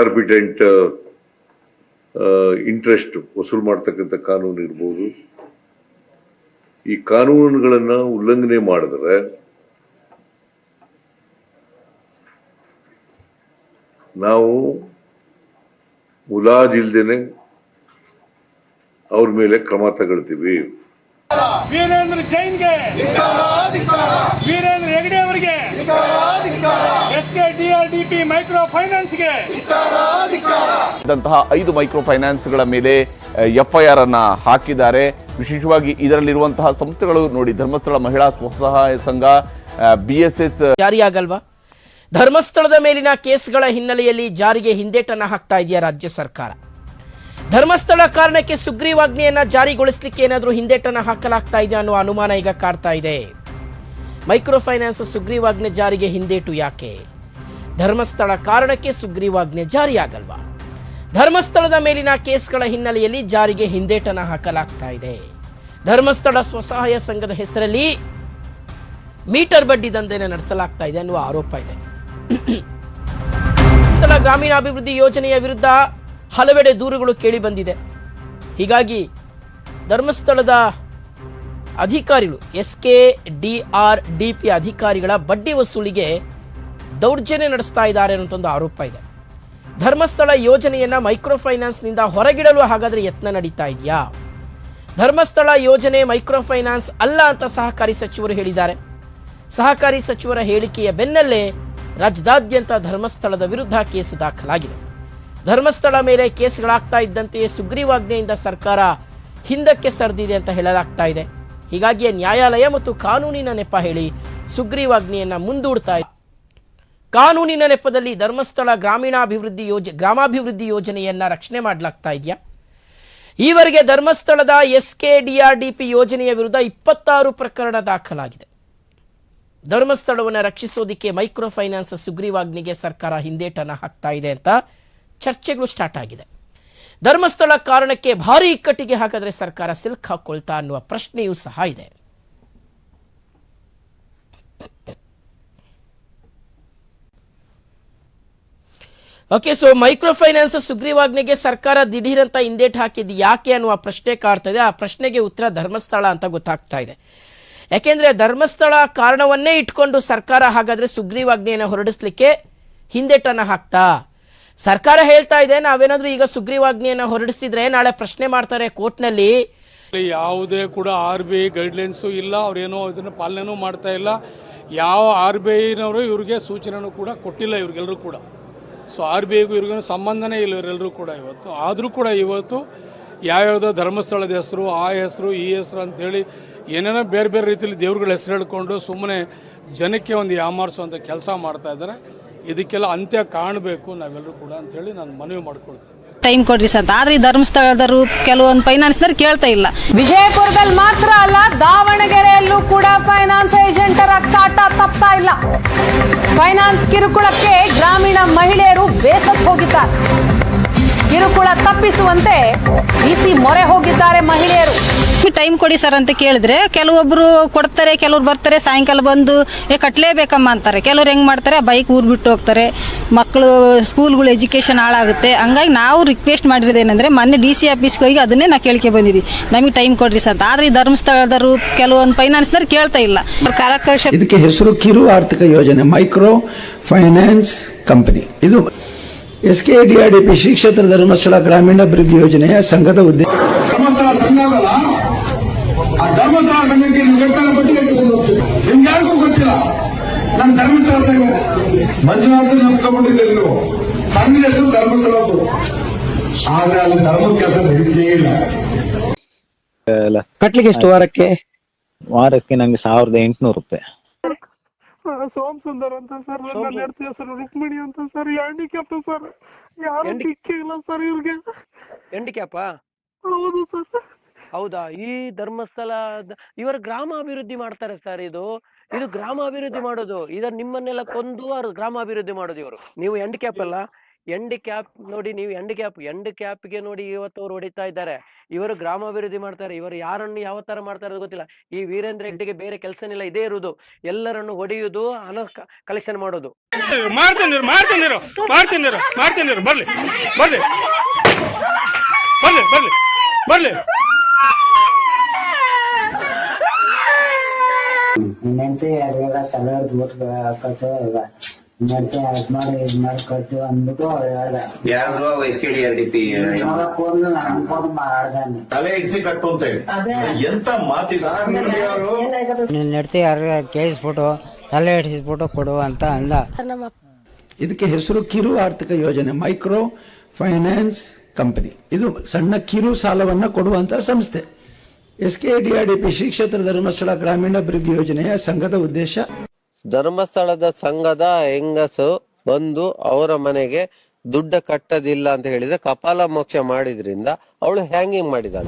ಆರ್ಬಿಟೆಂಟ್ interest ವಸೂಲು ಮಾಡ್ತಕ್ಕಂಥ ಕಾನೂನು ಇರ್ಬೋದು. ಈ ಕಾನೂನುಗಳನ್ನ ಉಲ್ಲಂಘನೆ ಮಾಡಿದ್ರೆ ನಾವು ಮುಲಾಜಿಲ್ದೇನೆ ಅವ್ರ ಮೇಲೆ ಕ್ರಮ ತಗೊಳ್ತೀವಿ. ವೀರೇಂದ್ರ ಜೈನ್ಗೆ. ವೀರೇಂದ್ರ ಹೆಗಡೆ ಅವರಿಗೆ. S K D R D P micro ಫೈನಾನ್ಸ್ಗೆ ಇದ್ದಂತಹ ಐದು ಮೈಕ್ರೋ ಫೈನಾನ್ಸ್ಗಳ ಮೇಲೆ ಎಫ್ಐಆರ್ ಅನ್ನ ಹಾಕಿದ್ದಾರೆ. ವಿಶೇಷವಾಗಿ ಇದರಲ್ಲಿರುವಂತಹ ಸಂಸ್ಥೆಗಳು ನೋಡಿ ಧರ್ಮಸ್ಥಳ ಮಹಿಳಾ ಸ್ವಸಹಾಯ ಸಂಘ ಬಿಎಸ್ಎಸ್ ಜಾರಿಯಾಗಲ್ವಾ? ಧರ್ಮಸ್ಥಳದ ಮೇಲಿನ ಕೇಸ್ಗಳ ಹಿನ್ನೆಲೆಯಲ್ಲಿ ಜಾರಿಗೆ ಹಿಂದೇಟನ್ನ ಹಾಕ್ತಾ ಇದೆಯಾ ರಾಜ್ಯ ಸರ್ಕಾರ? ಧರ್ಮಸ್ಥಳ ಕಾರಣಕ್ಕೆ ಸುಗ್ರೀವಾಜ್ಞೆಯನ್ನ ಜಾರಿಗೊಳಿಸಲಿಕ್ಕೆ ಏನಾದರೂ ಹಿಂದೇಟನ್ನು ಹಾಕಲಾಗ್ತಾ ಇದೆ ಅನ್ನೋ ಅನುಮಾನ ಈಗ ಕಾಡ್ತಾ ಇದೆ. ಮೈಕ್ರೋ ಫೈನಾನ್ಸ್ ಸುಗ್ರೀವಾಜ್ಞೆ ಜಾರಿಗೆ ಹಿಂದೇಟು ಯಾಕೆ? ಧರ್ಮಸ್ಥಳ ಕಾರಣಕ್ಕೆ ಸುಗ್ರೀವಾಜ್ಞೆ ಜಾರಿಯಾಗಲ್ವಾ? ಧರ್ಮಸ್ಥಳದ ಮೇಲಿನ ಕೇಸ್ಗಳ ಹಿನ್ನೆಲೆಯಲ್ಲಿ ಜಾರಿಗೆ ಹಿಂದೇಟನ ಹಾಕಲಾಗ್ತಾ ಇದೆ. ಧರ್ಮಸ್ಥಳ ಸ್ವಸಹಾಯ ಸಂಘದ ಹೆಸರಲ್ಲಿ ಮೀಟರ್ ಬಡ್ಡಿ ದಂಧೆಯನ್ನು ನಡೆಸಲಾಗ್ತಾ ಇದೆ ಅನ್ನುವ ಆರೋಪ ಇದೆ. ಗ್ರಾಮೀಣಾಭಿವೃದ್ಧಿ ಯೋಜನೆಯ ವಿರುದ್ಧ ಹಲವೆಡೆ ದೂರುಗಳು ಕೇಳಿ ಬಂದಿದೆ. ಹೀಗಾಗಿ ಧರ್ಮಸ್ಥಳದ ಅಧಿಕಾರಿಗಳು S K D R D P ಅಧಿಕಾರಿಗಳ ಬಡ್ಡಿ ವಸೂಲಿಗೆ ದೌರ್ಜನ್ಯ ನಡೆಸ್ತಾ ಇದ್ದಾರೆ ಅನ್ನೋ ಒಂದು ಆರೋಪ ಇದೆ. ಧರ್ಮಸ್ಥಳ ಯೋಜನೆಯನ್ನ ಮೈಕ್ರೋ ಫೈನಾನ್ಸ್ನಿಂದ ಹೊರಗಿಡಲು ಹಾಗಾದ್ರೆ ಯತ್ನ ನಡೀತಾ ಇದೆಯಾ? ಧರ್ಮಸ್ಥಳ ಯೋಜನೆ ಮೈಕ್ರೋ ಫೈನಾನ್ಸ್ ಅಲ್ಲ ಅಂತ ಸಹಕಾರಿ ಸಚಿವರು ಹೇಳಿದ್ದಾರೆ. ಸಹಕಾರಿ ಸಚಿವರ ಹೇಳಿಕೆಯ ಬೆನ್ನಲ್ಲೇ ರಾಜ್ಯದಾದ್ಯಂತ ಧರ್ಮಸ್ಥಳದ ವಿರುದ್ಧ ಕೇಸ್ ದಾಖಲಾಗಿದೆ. ಧರ್ಮಸ್ಥಳ ಮೇಲೆ ಕೇಸ್ಗಳಾಗ್ತಾ ಇದ್ದಂತೆಯೇ ಸುಗ್ರೀವಾಜ್ಞೆಯಿಂದ ಸರ್ಕಾರ ಹಿಂದಕ್ಕೆ ಸರಿದಿದೆ ಅಂತ ಹೇಳಲಾಗ್ತಾ ಇದೆ. ಹೀಗಾಗಿಯೇ ನ್ಯಾಯಾಲಯ ಮತ್ತು ಕಾನೂನಿನ ನೆಪ ಹೇಳಿ ಸುಗ್ರೀವಾಜ್ಞೆಯನ್ನ ಮುಂದೂಡ್ತಾ ಇದೆ. ಕಾನೂನಿನ ನೆಪದಲ್ಲಿ ಧರ್ಮಸ್ಥಳ ಗ್ರಾಮೀಣಾಭಿವೃದ್ಧಿ ಯೋಜ, ಗ್ರಾಮಾಭಿವೃದ್ಧಿ ಯೋಜನೆಯನ್ನ ರಕ್ಷಣೆ ಮಾಡಲಾಗ್ತಾ ಇದೆಯಾ? ಈವರೆಗೆ ಧರ್ಮಸ್ಥಳದ S K D R D P ಯೋಜನೆಯ ವಿರುದ್ಧ ಇಪ್ಪತ್ತಾರು ಪ್ರಕರಣ ದಾಖಲಾಗಿದೆ. ಧರ್ಮಸ್ಥಳವನ್ನು ರಕ್ಷಿಸೋದಿಕ್ಕೆ ಮೈಕ್ರೋ ಫೈನಾನ್ಸ್ ಸುಗ್ರೀವಾಜ್ಞೆಗೆ ಸರ್ಕಾರ ಹಿಂದೇಟನ ಹಾಕ್ತಾ ಇದೆ ಅಂತ ಚರ್ಚೆಗಳು ಸ್ಟಾರ್ಟ್ ಆಗಿದೆ. ಧರ್ಮಸ್ಥಳ ಕಾರಣಕ್ಕೆ ಭಾರಿ ಇಕ್ಕಟ್ಟಿಗೆ ಹಾಕಿದ್ರೆ ಸರ್ಕಾರ ಸಿಲ್ಕ್ ಹಾಕೊಳ್ತಾ ಅನ್ನುವ ಪ್ರಶ್ನೆಯೂ ಸಹ ಇದೆ. ಓಕೆ ಸೊ ಮೈಕ್ರೋ ಫೈನಾನ್ಸ್ ಸುಗ್ರೀವಾಜ್ಞೆಗೆ ಸರ್ಕಾರ ದಿಢೀರಂತ ಹಿಂದೇಟ್ ಹಾಕಿದ್ದು ಯಾಕೆ ಅನ್ನುವ ಪ್ರಶ್ನೆ ಕಾಡ್ತಾ ಇದೆ. ಆ ಪ್ರಶ್ನೆಗೆ ಉತ್ತರ ಧರ್ಮಸ್ಥಳ ಅಂತ ಗೊತ್ತಾಗ್ತಾ ಇದೆ. ಯಾಕೆಂದ್ರೆ ಧರ್ಮಸ್ಥಳ ಕಾರಣವನ್ನೇ ಇಟ್ಕೊಂಡು ಸರ್ಕಾರ ಹಾಗಾದ್ರೆ ಸುಗ್ರೀವಾಜ್ಞೆಯನ್ನು ಹೊರಡಿಸ್ಲಿಕ್ಕೆ ಹಿಂದೇಟನ್ನು ಹಾಕ್ತಾ ಸರ್ಕಾರ ಹೇಳ್ತಾ ಇದೆ, ನಾವೇನಾದ್ರೂ ಈಗ ಸುಗ್ರೀವಾಜ್ಞೆಯನ್ನು ಹೊರಡಿಸಿದ್ರೆ ನಾಳೆ ಪ್ರಶ್ನೆ ಮಾಡ್ತಾರೆ ಕೋರ್ಟ್ನಲ್ಲಿ. ಯಾವುದೇ ಕೂಡ ಆರ್ ಬಿ ಐ ಗೈಡ್ಲೈನ್ಸು ಇಲ್ಲ, ಅವ್ರೇನೋ ಇದನ್ನು ಪಾಲನೆನೂ ಮಾಡ್ತಾ ಇಲ್ಲ. ಯಾವ ಆರ್ ಬಿ ಐನವರು ಇವ್ರಿಗೆ ಸೂಚನೆನೂ ಕೂಡ ಕೊಟ್ಟಿಲ್ಲ ಇವ್ರಿಗೆಲ್ಲರೂ ಕೂಡ. ಸೊ, ಆರ್ ಬಿ ಐಗೂ ಇವ್ರಿಗೂ ಸಂಬಂಧನೇ ಇಲ್ಲ ಇವರೆಲ್ಲರೂ ಕೂಡ ಇವತ್ತು. ಆದರೂ ಕೂಡ ಇವತ್ತು ಯಾವ್ಯಾವುದೋ ಧರ್ಮಸ್ಥಳದ ಹೆಸರು, ಆ ಹೆಸರು, ಈ ಹೆಸರು ಅಂತೇಳಿ ಏನೇನೋ ಬೇರೆ ಬೇರೆ ರೀತಿಯಲ್ಲಿ ದೇವ್ರುಗಳ ಹೆಸರು ಹೇಳ್ಕೊಂಡು ಸುಮ್ಮನೆ ಜನಕ್ಕೆ ಒಂದು ಯಾಮಾರಿಸುವಂಥ ಕೆಲಸ ಮಾಡ್ತಾ ಇದ್ದಾರೆ. ಇದಕ್ಕೆಲ್ಲ ಅಂತ್ಯ ಕಾಣಬೇಕು ನಾವೆಲ್ಲರೂ ಕೂಡ ಅಂತೇಳಿ ನಾನು ಮನವಿ ಮಾಡ್ಕೊಳ್ತೀನಿ. ಟೈಮ್ ಕೊಡ್ರಿ ಸಂತ ಆದ್ರೆ ಈ ಧರ್ಮಸ್ಥಳದವರು ಕೆಲವೊಂದು ಫೈನಾನ್ಸ್ದವ್ರು ಕೇಳ್ತಾ ಇಲ್ಲ. ವಿಜಯಪುರದಲ್ಲಿ ಮಾತ್ರ ಅಲ್ಲ ದಾವಣಗೆರೆಯಲ್ಲೂ ಕೂಡ ಫೈನಾನ್ಸ್ ಏಜೆಂಟರ ಕಾಟ ತಪ್ತಾ ಇಲ್ಲ. ಫೈನಾನ್ಸ್ ಕಿರುಕುಳಕ್ಕೆ ಗ್ರಾಮೀಣ ಮಹಿಳೆಯರು ಬೇಸತ್ ಹೋಗಿದ್ದಾರೆ. ಕಿರುಕುಳ ತಪ್ಪಿಸುವಂತೆ ಬಿಸಿ ಮೊರೆ ಹೋಗಿದ್ದಾರೆ ಮಹಿಳೆಯರು. ಟೈಮ್ ಕೊಡಿ ಸರ್ ಅಂತ ಕೇಳಿದ್ರೆ ಕೆಲವೊಬ್ರು ಕೊಡ್ತಾರೆ ಕೆಲವ್ರು ಬರ್ತಾರೆ ಸಾಯಂಕಾಲ ಬಂದು ಏ ಕಟ್ಲೇಬೇಕಮ್ಮ ಅಂತಾರೆ. ಕೆಲವ್ರು ಹೆಂಗ್ ಮಾಡ್ತಾರೆ ಬೈಕ್ ಊರ್ ಬಿಟ್ಟು ಹೋಗ್ತಾರೆ. ಮಕ್ಕಳು ಸ್ಕೂಲ್ಗಳು ಎಜುಕೇಶನ್ ಹಾಳಾಗುತ್ತೆ. ಹಂಗಾಗಿ ನಾವು ರಿಕ್ವೆಸ್ಟ್ ಮಾಡಿರೋದೇನೆಂದ್ರೆ ಮೊನ್ನೆ ಡಿ ಸಿ ಆಫೀಸ್ಗೆ ಹೋಗಿ ಅದನ್ನೇ ನಾ ಕೇಳ್ಕೆ ಬಂದಿದ್ವಿ. ನಮಗೆ ಟೈಮ್ ಕೊಡ್ರಿ ಸರ್ ಅಂತ. ಆದ್ರೆ ಈ ಧರ್ಮಸ್ಥಳದವರು ಕೆಲವೊಂದು ಫೈನಾನ್ಸ್ದವ್ರು ಕೇಳ್ತಾ ಇಲ್ಲ. ಇದಕ್ಕೆ ಹೆಸರು ಕಿರು ಆರ್ಥಿಕ ಯೋಜನೆ ಮೈಕ್ರೋ ಫೈನಾನ್ಸ್ ಕಂಪನಿ ಇದು S K D R D P Shri Kshetra Dharmasthala ಗ್ರಾಮೀಣಾಭಿವೃದ್ಧಿ ಯೋಜನೆಯ ಸಂಘದ ಉದ್ದೇಶ. ಗೊತ್ತಿಲ್ಲ? ಧರ್ಮಸ್ಥಳ ಸಂಘ ಮಂಜುನಾಥ ನೀವು. ಸಂಘದ ಹೆಸರು ಧರ್ಮಸ್ಥಳ. ಆದ್ರೆ ಅಲ್ಲಿ ಧರ್ಮದ ಕೆಲಸ ನಡೀತೇ ಇಲ್ಲ. ಕಟ್ಲಿಕ್ಕೆ ಎಷ್ಟು ವಾರಕ್ಕೆ? ವಾರಕ್ಕೆ ನಂಗೆ ಸಾವಿರದ ಎಂಟುನೂರು ರೂಪಾಯಿ. ಸೋಮ್ ಸುಂದರ್ ಅಂತ ಸರ್ ನನ್ನ ಹೆಂಡತಿ ಹೆಸರು ರುಕ್ಮಿಣಿ ಅಂತ ಸರ್ ಹ್ಯಾಂಡಿಕ್ಯಾಪ್ ಸರ್ ಯಾರು ದಿಕ್ಕಿಲ್ಲ ಸರ್ ಇವ್ರಿಗೆ. ಹ್ಯಾಂಡಿಕ್ಯಾಪ ಹೌದು ಸರ್ ಹೌದಾ? ಈ ಧರ್ಮಸ್ಥಳ ಇವರು ಗ್ರಾಮಾಭಿವೃದ್ಧಿ ಮಾಡ್ತಾರೆ ಸರ್ ಇದು. ಇದು ಗ್ರಾಮ ಅಭಿವೃದ್ಧಿ ಮಾಡೋದು. ಇದರ ನಿಮ್ಮನ್ನೆಲ್ಲ ಕೊಂದು ಅವ್ರು ಗ್ರಾಮಾಭಿವೃದ್ಧಿ ಮಾಡೋದು ಇವರು. ನೀವು ಹ್ಯಾಂಡಿಕ್ಯಾಪ್ ಅಲ್ಲ? ಎಂಡ್ ಕ್ಯಾಪ್ ನೋಡಿ ನೀವು ಎಂಡ್ ಕ್ಯಾಪ್ ಎಂಡ್ ಕ್ಯಾಪ್ಗೆ ನೋಡಿ ಇವತ್ತು ಅವ್ರು ಹೊಡಿತಾ ಇದ್ದಾರೆ. ಇವರು ಗ್ರಾಮಾಭಿವೃದ್ಧಿ ಮಾಡ್ತಾರೆ ಇವರು ಯಾರನ್ನು ಯಾವ ತರ ಮಾಡ್ತಾರೆ ಗೊತ್ತಿಲ್ಲ. ಈ ವೀರೇಂದ್ರ ಹೆಗ್ಡೆಗೆ ಬೇರೆ ಕೆಲಸನಿಲ್ಲ ಇದೇ ಇರುವುದು ಎಲ್ಲರನ್ನು ಹೊಡೆಯುವುದು ಹಣ ಕಲೆಕ್ಷನ್ ಮಾಡೋದು. ಮಾಡ್ತೀನಿ ಮಾಡ್ತೀನಿ ಮಾಡ್ತೀನಿ ಮಾಡ್ತೀನಿ ಬರ್ಲಿ ಬರ್ಲಿ ಬರ್ಲಿ ಬರ್ಲಿ ಬರ್ಲಿ. ಇಲ್ಲ ಇನ್ನಂತೆ ಅದ್ ಮಾಡಿ ಇದ್ ಮಾಡಿ ಕಟ್ಟು ಅಂದ್ಬಿಟ್ಟು ಹೇಳ್ದ. ಯಾರು S K D R D P ನೋಡಕ್ ಹೋದ್ಲು ನಾನು ಅನ್ಕೊಂಡು ಮಾಡ್ದಾನೆ. ತಲೆ ಇಡಿಸಿ ಕಟ್ಟು ಅಂತ ಹೇಳಿ. ಎಂತ ಮಾತಿ ನೀನ್ ನಡ್ತಿ ಯಾರ? ಕೇಳಿಸ್ಬಿಟ್ಟು ತಲೆ ಹಿಡಿಸ್ಬಿಟ್ಟು ಕೊಡು ಅಂತ ಅಂದ. ಇದಕ್ಕೆ ಹೆಸರು ಕಿರು ಆರ್ಥಿಕ ಯೋಜನೆ ಮೈಕ್ರೋ ಫೈನಾನ್ಸ್ ಕಂಪನಿ. ಇದು ಸಣ್ಣ ಕಿರು ಸಾಲವನ್ನ ಕೊಡುವಂತ ಸಂಸ್ಥೆ. S K D R D P Shri Kshetra Dharmasthala ಗ್ರಾಮೀಣಾಭಿವೃದ್ಧಿ ಯೋಜನೆಯ ಸಂಘದ ಉದ್ದೇಶ ಧರ್ಮಸ್ಥಳದ ಸಂಘದ ಹೆಂಗಸು ಬಂದು ಅವರ ಮನೆಗೆ ದುಡ್ಡ ಕಟ್ಟದಿಲ್ಲ ಅಂತ ಹೇಳಿದ್ರೆ ಕಪಾಲ ಮೋಕ್ಷ ಮಾಡಿದ್ರಿಂದ ಅವಳು ಹ್ಯಾಂಗಿಂಗ್ ಮಾಡಿದಾಳೆ